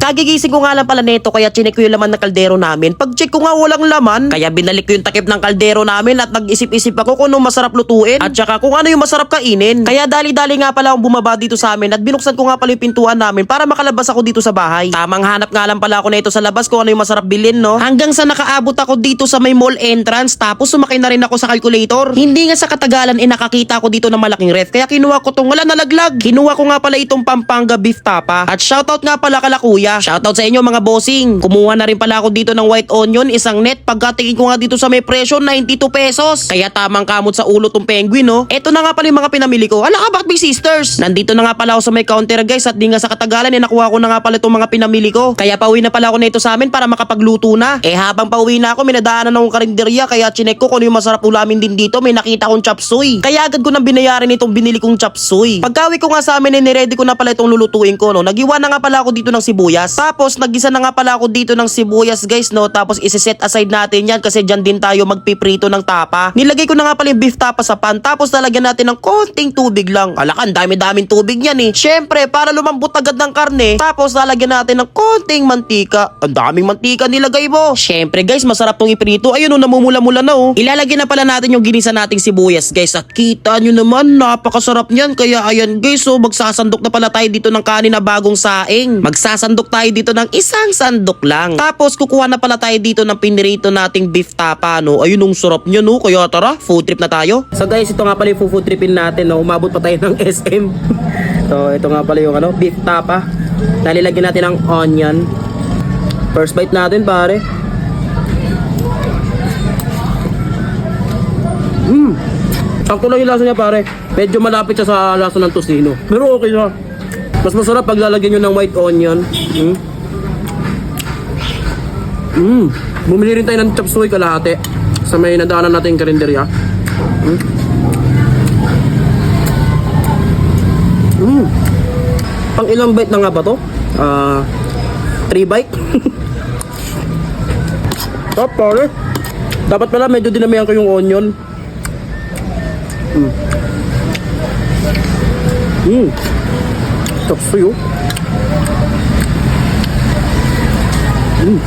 Kagigising ko nga lang pala neto kaya chinek ko yung laman ng kaldero namin. Pag check ko nga walang laman, kaya binalik ko yung takip ng kaldero namin at nag-isip-isip ako kung anong masarap lutuin at saka kung ano yung masarap kainin. Kaya dali-dali nga pala akong bumaba dito sa amin at binuksan ko nga pala yung pintuan namin para makalabas ako dito sa bahay. Tamang hanap nga lang pala ako neto sa labas kung ano yung masarap bilhin no. Hanggang sa nakaabot ako dito sa may mall entrance tapos sumakay na rin ako sa calculator. Hindi nga sa katagalan eh nakakita ako dito ng malaking ref kaya kinuha ko tong wala nalaglag. Kinuha ko nga pala itong Pampanga beef tapa. At shoutout nga pala kala kuya. Shoutout sa inyo mga bossing. Kumuha na rin pala ako dito ng white onion, isang net. Pagkatingin ko nga dito sa may presyo, 92 pesos. Kaya tamang kamot sa ulo tong penguin no. Eto na nga pala yung mga pinamili ko. Ala ka bakit big sisters? Nandito na nga pala ako sa may counter guys at di nga sa katagalan eh nakuha ko na nga pala itong mga pinamili ko. Kaya pauwi na pala ako nito sa amin para makapagluto na. Eh habang pauwi na ako, minadaanan akong karinderya kaya chinek ko kung ano yung masarap ulamin din dito. May nakita kong chop. Kaya agad ko nang binayaran itong binili kong chop suey. Pagkawi ko nga sa amin, eh, niready ko na pala itong lulutuin ko, no. Nagiwa na nga pala ako dito ng sibuyas. Tapos, nagisa na nga pala ako dito ng sibuyas, guys, no. Tapos, isi-set aside natin yan kasi dyan din tayo magpiprito ng tapa. Nilagay ko na nga pala yung beef tapa sa pan. Tapos, lalagyan natin ng konting tubig lang. Alakan, dami-daming tubig yan, eh. Syempre, para lumambot agad ng karne. Tapos, lalagyan natin ng konting mantika. Ang daming mantika nilagay mo. Syempre, guys, masarap tong iprito. Ayun, oh, namumula-mula na, oh. Ilalagyan na pala natin yung ginisa nating sibuyas, guys. At kita nyo naman, napakasarap niyan. Kaya, ayan, guys, oh, magsasandok na pala tayo dito ng kanin na bagong saing. Magsasandok tayo dito ng isang sandok lang. Tapos, kukuha na pala tayo dito ng pinirito nating beef tapa, no? Ayun, ang sarap niya, no? Kaya tara, food trip na tayo. So, guys, ito nga pala yung food tripin natin, no? Umabot pa tayo ng SM. so, ito nga pala yung, ano, beef tapa. Nalilagyan natin ng onion. First bite natin, pare. Mmm. Sakto lang yung lasa niya, pare. Medyo malapit siya sa lasa ng tocino. Pero okay siya. Mas masarap pag lalagyan nyo ng white onion. Mm. Mm. Bumili rin tayo ng chop suey kalahati sa may nadaanan natin karinderya. Mm. Mm. Pang ilang bite na nga ba to? Ah, 3 bite? Top, pare. Dapat pala medyo dinamihan ko yung onion. Mm. Mm. Suey oh. Mm.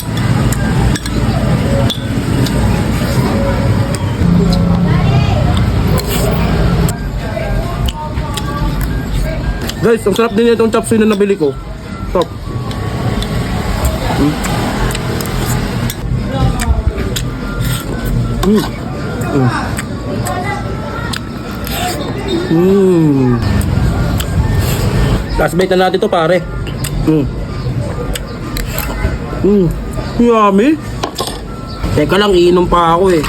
Guys, ang sarap din itong chop suey na nabili ko. Top. Mm. Mm. Mm. Mm. Last bite na natin to pare. Mm. Mm. Yummy. Teka lang, iinom pa ako eh.